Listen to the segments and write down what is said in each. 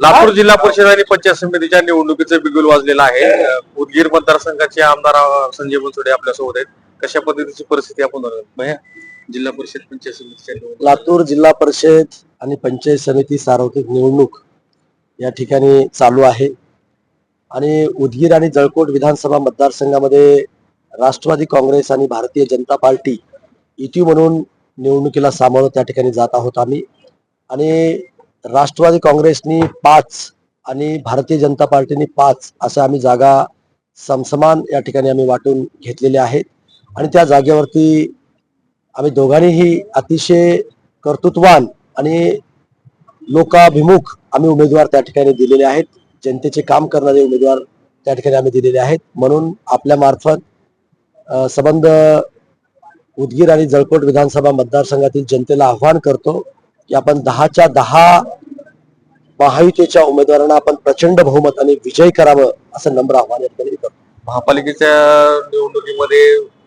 लातूर जिल्हा परिषद आणि पंचायत समितीच्या निवडणुकीचं बिगुल वाजलेलं आहे. उदगीर मतदारसंघाचे आमदार संजय बनसोडे आपल्यासोबत आहेत. कशा पद्धतीची परिस्थिती आपण जिल्हा परिषद पंचायत समितीच्या लातूर जिल्हा परिषद आणि पंचायत समिती सार्वत्रिक निवडणूक या ठिकाणी चालू आहे. आणि उदगीर आणि जळकोट विधानसभा मतदारसंघामध्ये राष्ट्रवादी काँग्रेस आणि भारतीय जनता पार्टी युती म्हणून निवडणुकीला सामोरं त्या ठिकाणी जात आहोत आम्ही. आणि राष्ट्रवादी काँग्रेसनी पाच आणि भारतीय जनता पार्टीने पाच असं आम्ही जागा समसमान या ठिकाणी आम्ही वाटून घेतलेल्या आहेत आणि त्या जागेवरती आम्ही दोघांनीही अतिशय कर्तृत्वान आणि लोकाभिमुख आम्ही उमेदवार त्या ठिकाणी दिलेले आहेत. जनतेचे काम करणारे उमेदवार त्या ठिकाणी आम्ही दिलेले आहेत. म्हणून आपल्या मार्फत संबंध उदगीर आणि जळकोट विधानसभा मतदारसंघातील जनतेला आव्हान करतो की आपण दहाच्या दहा महायुतीच्या उमेदवारांना आपण प्रचंड बहुमताने विजय करावं असं नम्र आव्हान या ठिकाणी करतो. महापालिकेच्या निवडणुकीमध्ये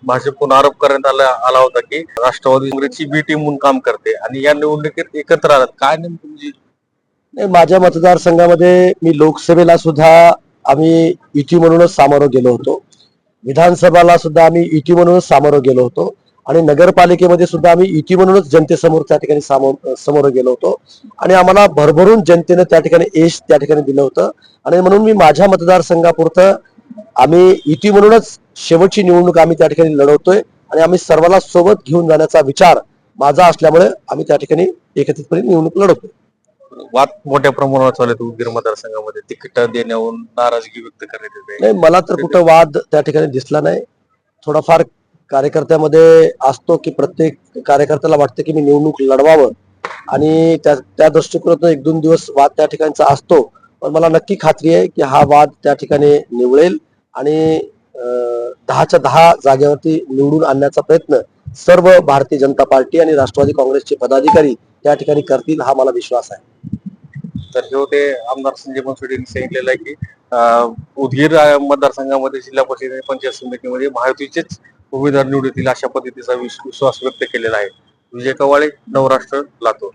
भाजपकडून आरोप करण्यात आला आला होता की राष्ट्रवादी काँग्रेसची बी टीम म्हणून काम करते आणि या निवडणुकीत एकत्र आलात. काय नेमकं म्हणजे? नाही, माझ्या मतदारसंघामध्ये मी लोकसभेला सुद्धा आम्ही युती म्हणूनच सामोरं गेलो होतो. विधानसभाला सुद्धा आम्ही युती म्हणूनच सामोरं गेलो होतो. आणि नगरपालिकेमध्ये सुद्धा आम्ही युती म्हणूनच जनतेसमोर त्या ठिकाणी समोर गेलो होतो. आणि आम्हाला भरभरून जनतेनं त्या ठिकाणी यश त्या ठिकाणी दिलं होतं. आणि म्हणून मी माझ्या मतदारसंघापुरतं आम्ही युती म्हणूनच शेवटची निवडणूक आम्ही त्या ठिकाणी लढवतोय. आणि आम्ही सर्वांना सोबत घेऊन जाण्याचा विचार माझा असल्यामुळे आम्ही त्या ठिकाणी एकत्रितपणे निवडणूक लढवतोय. वाद मोठ्या प्रमाणावर चालू आहेत उदगीर मतदारसंघामध्ये. तिकीट देण्यावरून नाराजगी व्यक्त करण्यात येते. नाही मला तर कुठं वाद त्या ठिकाणी दिसला नाही. थोडाफार कार्यकर्त्यामध्ये असतो की प्रत्येक कार्यकर्त्याला वाटतं की मी निवडणूक लढवावं. आणि त्या त्या दृष्टिकोनातून एक दोन दिवस वाद त्या ठिकाणचा असतो. पण मला नक्की खात्री आहे की हा वाद त्या ठिकाणी निवळेल आणि दहाच्या दहा जागेवरती निवडून आणण्याचा प्रयत्न सर्व भारतीय जनता पार्टी आणि राष्ट्रवादी काँग्रेसचे पदाधिकारी त्या ठिकाणी करतील हा मला विश्वास आहे. तर हे होते आमदार संजय बनसोडे यांनी सांगितलेलं आहे की उदगीर मतदारसंघामध्ये जिल्हा परिषद आणि पंचायत समितीमध्ये महायुतीचेच उमेदवार निवडतील अशा पद्धतीचा विश्वास व्यक्त केलेला आहे. विजय कवाळे नवराष्ट्र लातूर.